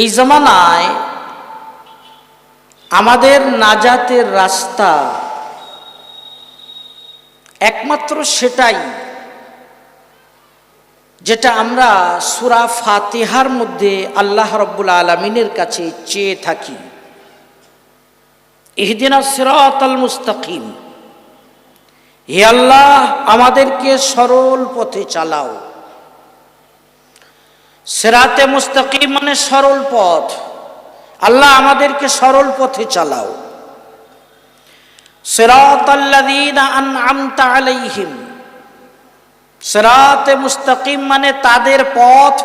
এই জমানায় আমাদের নাজাতের রাস্তা একমাত্র সেটাই যেটা আমরা সুরা ফাতেহার মধ্যে আল্লাহ রব্বুল আলমিনের কাছে চেয়ে থাকি। ইহদিনা সিরাতাল মুস্তাকিম। হে আল্লাহ, আমাদেরকে সরল পথে চালাও। সেরাতে মুস্তাকিম মানে সরল পথ। আল্লাহ আমাদেরকে সরল পথে চালাও। আলাইহিম। সেরাতে মুস্তাকিম মানে তাদের পথ।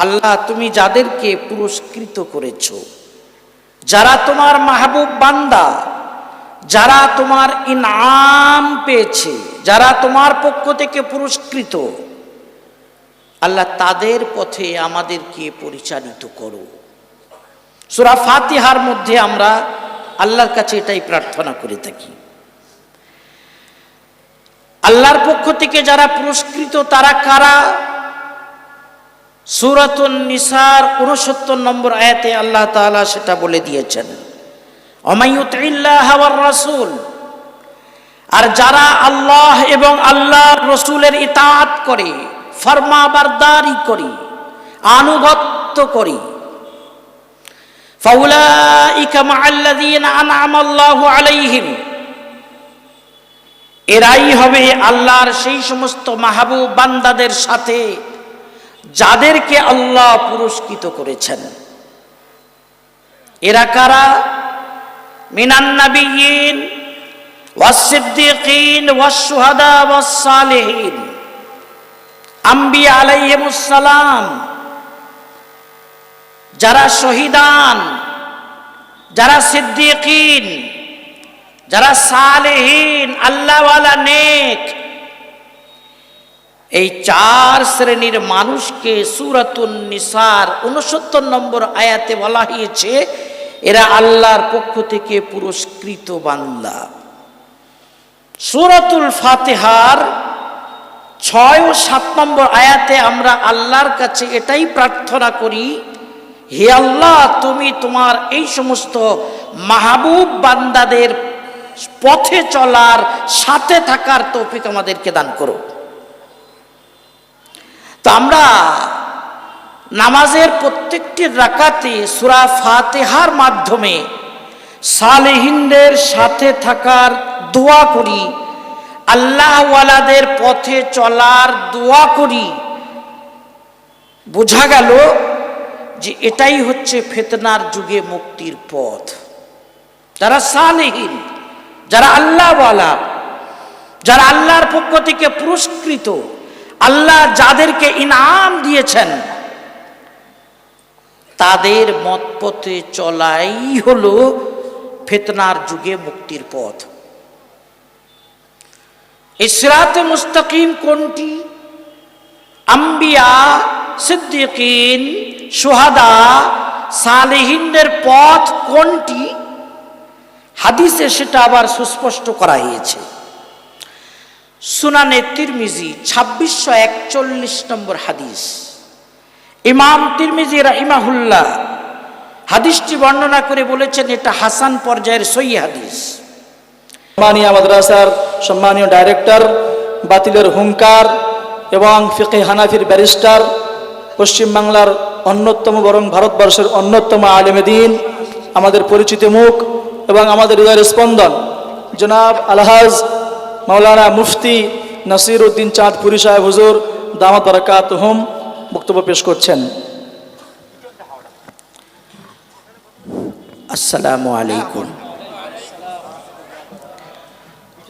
আল্লাহ, তুমি যাদেরকে পুরস্কৃত করেছ, যারা তোমার মাহবুব বান্দা, যারা তোমার ইনাম পেয়েছে, যারা তোমার পক্ষ থেকে পুরস্কৃত আল্লাহ তাদের পথে আমাদেরকে পরিচালিত করো। সুরা ফাতিহার মধ্যে আমরা আল্লাহর কাছে এটাই প্রার্থনা করে থাকি। আল্লাহর পক্ষ থেকে যারা পুরস্কৃত, তারা কারা? সুরাতুন নিসার উনসত্তর নম্বর আয়াতে আল্লাহ তাআলা সেটা বলে দিয়েছেন অমায়ুতিল্লাহ রাসূল আর যারা আল্লাহ এবং আল্লাহর রসুলের ইতাআত করে ফরমাবারদারি করি, আনুগত্য করি। এরাই হবে আল্লাহর সেই সমস্ত মাহবুব বান্দাদের সাথে যাদেরকে আল্লাহ পুরস্কৃত করেছেন। এরা কারা? মিনান নাবিয়িন ওয়াসিদ্দিকিন ওয়াসশুহাদা, ওয়াসসালিহিন। আম্বিয়া আলাইহিমুস সালাম যারা শহীদান, যারা সিদ্দিকিন, যারা সালেহীন, আল্লাহওয়ালা নেক, এই চার শ্রেণির মানুষকে সুরাতুন নিসার উনসত্তর নম্বর আয়াতে বলা হয়েছে, এরা আল্লাহর পক্ষ থেকে পুরস্কৃত বান্দা। সুরাতুল ফাতেহার ছয় ও সাত নম্বর আয়াতে আমরা আল্লাহর কাছে এটাই প্রার্থনা করি, হে আল্লাহ, তুমি তোমার এই সমস্ত মাহবুব বান্দাদের পথে চলার, সাথে থাকার তৌফিক আমাদেরকে দান করো। তো আমরা নামাজের প্রত্যেকটি রাকাতে সুরা ফাতেহার মাধ্যমে সালেহিনদের সাথে থাকার দোয়া করি আল্লাহওয়ালাদের পথে চলার দোয়া করি। বোঝা গেল যে এটাই হচ্ছে ফেতনার যুগে মুক্তির পথ। যারা সালেহীন, যারা আল্লাহওয়ালা যারা আল্লাহর পক্ষ থেকে পুরস্কৃত, আল্লাহ যাদেরকে ইনাম দিয়েছেন, তাদের মত পথে চলাই হলো ফেতনার যুগে মুক্তির পথ। ইসরাতে মুস্তাকিম কোনটি? আম্বিয়া, সিদ্দিকিন সোহাদা সালেহিনদের পথ কোনটি? হাদিসে সেটা আবার সুস্পষ্ট করা হয়েছে সুনানে তিরমিজি, ছাব্বিশশো একচল্লিশ নম্বর হাদিস। ইমাম তিরমিজি রাহিমাহুল্লাহ হাদিসটি বর্ণনা করে বলেছেন, এটা হাসান পর্যায়ের সই হাদিস। সম্মানীয় মাদ্রাসার সম্মানীয় ডাইরেক্টর বাতিলের হুঙ্কার এবং ফিকে হানাফির ব্যারিস্টার, পশ্চিমবাংলার অন্যতম বরং ভারতবর্ষের অন্যতম আলেমেদিন আমাদের পরিচিত মুখ এবং আমাদের হৃদয়ের স্পন্দন। জনাব আলহাজ মাওলানা মুফতি নাসির উদ্দিন চাঁদপুরি সাহেব হুজুর, দামাত বরকাত হুম বক্তব্য পেশ করছেন। আসসালামু আলাইকুম।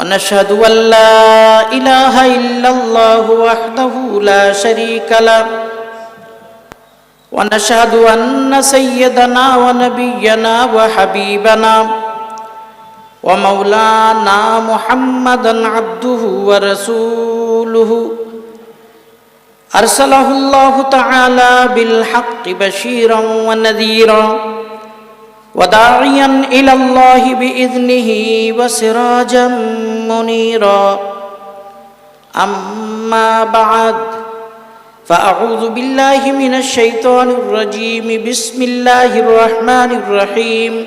ونشهد أن لا إله إلا الله وحده لا شريك له. ونشهد أن سيدنا ونبينا وحبيبنا ومولانا محمدا عبده ورسوله. أرسله الله تعالى بالحق بشيرا ونذيرا. وداعيا إلى الله بإذنه وسراجا منيرا أما بعد فأعوذ بالله من الشيطان الرجيم بسم الله الرحمن الرحيم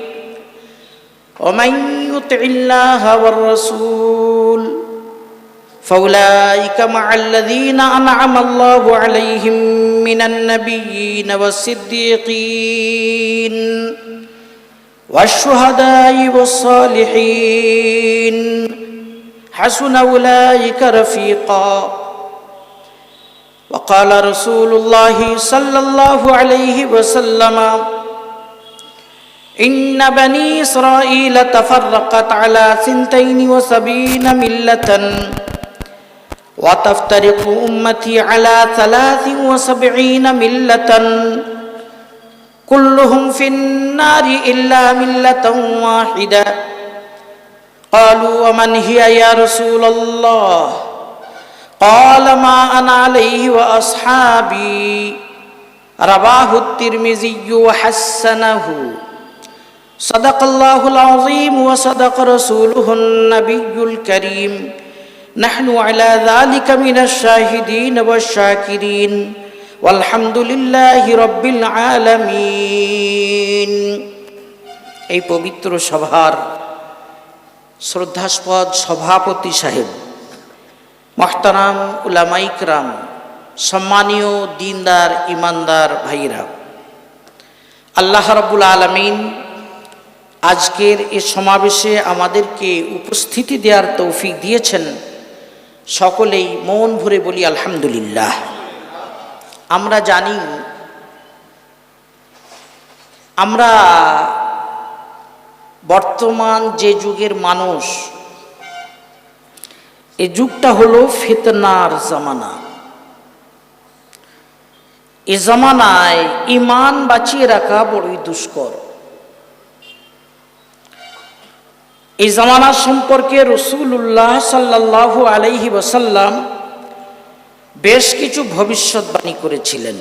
ومن يطع الله والرسول فأولئك مع الذين أنعم الله عليهم من النبيين والصديقين والشهداء والصالحين. حسن أولئك رفيقا. وقال رسول الله صلى الله عليه وسلم إن بني إسرائيل تفرقت على سنتين وسبعين ملة وتفترق أمتي على ثلاث وسبعين ملة. كلهم في النار إلا ملة واحدة. قالوا ومن هي يا رسول الله؟ قال ما أنا عليه وأصحابي. رواه الترمذي وحسنه. صدق الله العظيم وصدق رسوله النبي الكريم. نحن على ذلك من الشاهدين والشاكرين. আলহামদুলিল্লাহ রব্বিল আলামিন। এই পবিত্র সভার শ্রদ্ধাস্পদ সভাপতি সাহেব, মহতারাম উলামাইকরাম সম্মানীয় দিনদার, ইমানদার ভাইরা আল্লাহ রবুল আলমিন আজকের এ সমাবেশে আমাদেরকে উপস্থিতি দেওয়ার তৌফিক দিয়েছেন। সকলেই মন ভরে বলি আলহামদুলিল্লাহ। আমরা জানি, আমরা বর্তমান যে যুগের মানুষ, এ যুগটা হলো ফিতনার জামানা। এ জামানায় ইমান বাঁচিয়ে রাখা বড়ই দুষ্কর। এই জামানা সম্পর্কে রসুল্লাহ সাল্লাহ আলাইহি ওসাল্লাম বেশ কিছু ভবিষ্যৎবাণী করেছিলেন।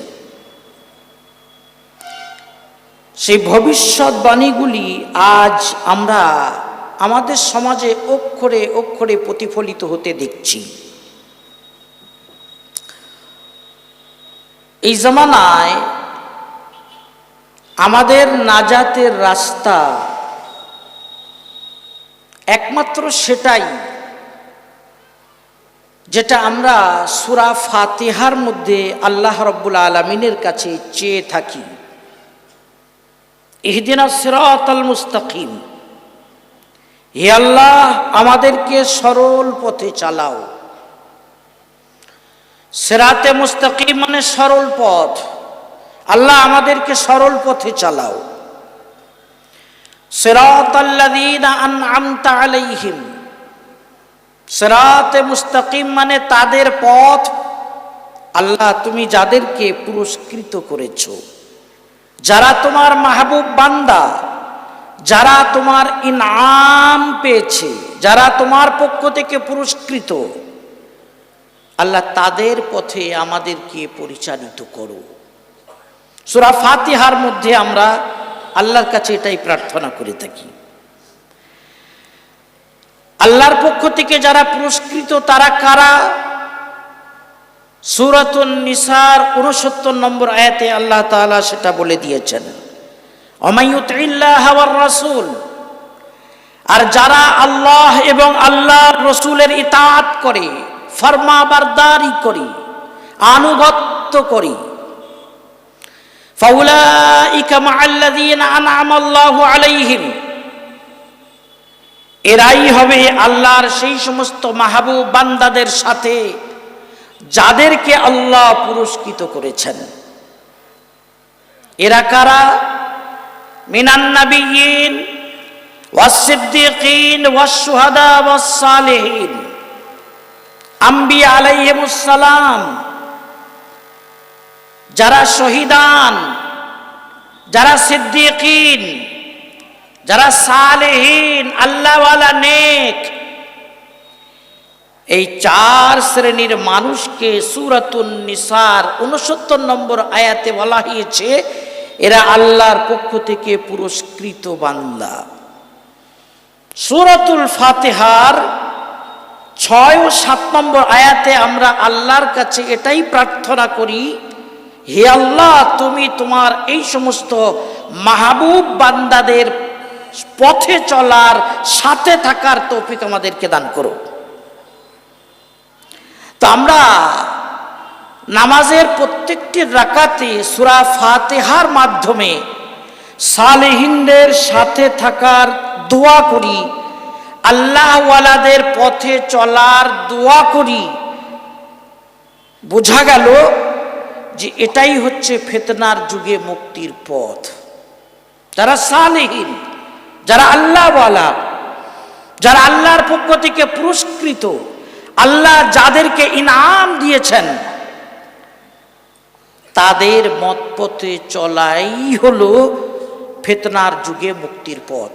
সেই ভবিষ্যৎবাণীগুলি আজ আমরা আমাদের সমাজে অক্ষরে অক্ষরে প্রতিফলিত হতে দেখছি। এই জমানায় আমাদের নাজাতের রাস্তা একমাত্র সেটাই। যেটা আমরা সুরা ফাতিহার মধ্যে আল্লাহ রব্বুল আলমিনের কাছে চেয়ে থাকি। ইহদিনা সিরাত আল মুস্তাকিম। হে আল্লাহ, আমাদেরকে সরল পথে চালাও। সেরাতে মুস্তাকিম মানে সরল পথ। আল্লাহ আমাদেরকে সরল পথে চালাও। সেরাত আল্লাযীনা আনআমতা আলাইহিম। সেরাতে মুস্তাকিম মানে তাদের পথ। আল্লাহ, তুমি যাদেরকে পুরস্কৃত করেছ, যারা তোমার মাহবুব বান্দা, যারা তোমার ইনাম পেয়েছে, যারা তোমার পক্ষ থেকে পুরস্কৃত, আল্লাহ তাদের পথে আমাদেরকে পরিচালিত করো। সুরা ফাতিহার মধ্যে আমরা আল্লাহর কাছে এটাই প্রার্থনা করে থাকি। আল্লাহর পক্ষ থেকে যারা পুরস্কৃত, তারা কারা? সুরাতুন নিসার উনসত্তর নম্বর আয়াতে আল্লাহ তাআলা সেটা বলে দিয়েছেন। অমায়ুতিল্লাহ রাসূল, আর যারা আল্লাহ এবং আল্লাহ রসুলের ইতাআত করে ফরমা বারদারি করে, আনুগত্য করে, ফাউলাইকা মাআল্লাযীনা আল্লাহু আলাইহিম এরাই হবে আল্লাহর সেই সমস্ত মাহবুব বান্দাদের সাথে যাদেরকে আল্লাহ পুরস্কৃত করেছেন। এরা কারা? মিনান নাবিয়িন ওয়াসিদ্দিকিন ওয়াসশুহাদা ওয়াসসালিহিন আম্বিয়া আলাইহিমুস সালাম। যারা শহীদান, যারা সিদ্দিকিন যারা সালেহীন, আল্লাহওয়ালা নেক, এই চার শ্রেণির মানুষকে সুরাতুন নিসার উনসত্তর নম্বর আয়াতে বলা হয়েছে, এরা আল্লাহর পক্ষ থেকে পুরস্কৃত বান্দা। সুরাতুল ফাতেহার ছয় ও সাত নম্বর আয়াতে আমরা আল্লাহর কাছে এটাই প্রার্থনা করি, হে আল্লাহ, তুমি তোমার এই সমস্ত মাহবুব বান্দাদের পথে চলার, সাথে থাকার তৌফিক আমাদেরকে দান করো। তো আমরা নামাজের প্রত্যেকটি রাকাতে সুরা ফাতেহার মাধ্যমে সালেহিনদের সাথে থাকার দোয়া করি, আল্লাহওয়ালাদের পথে চলার দোয়া করি। বোঝা গেল যে এটাই হচ্ছে ফেতনার যুগে মুক্তির পথ। তারা সালেহীন যারা আল্লাহওয়ালা, যারা আল্লাহর পক্ষ থেকে পুরস্কৃত, আল্লাহ যাদেরকে ইনাম দিয়েছেন, তাদের মত পথে চলাই হলো ফেতনার যুগে মুক্তির পথ।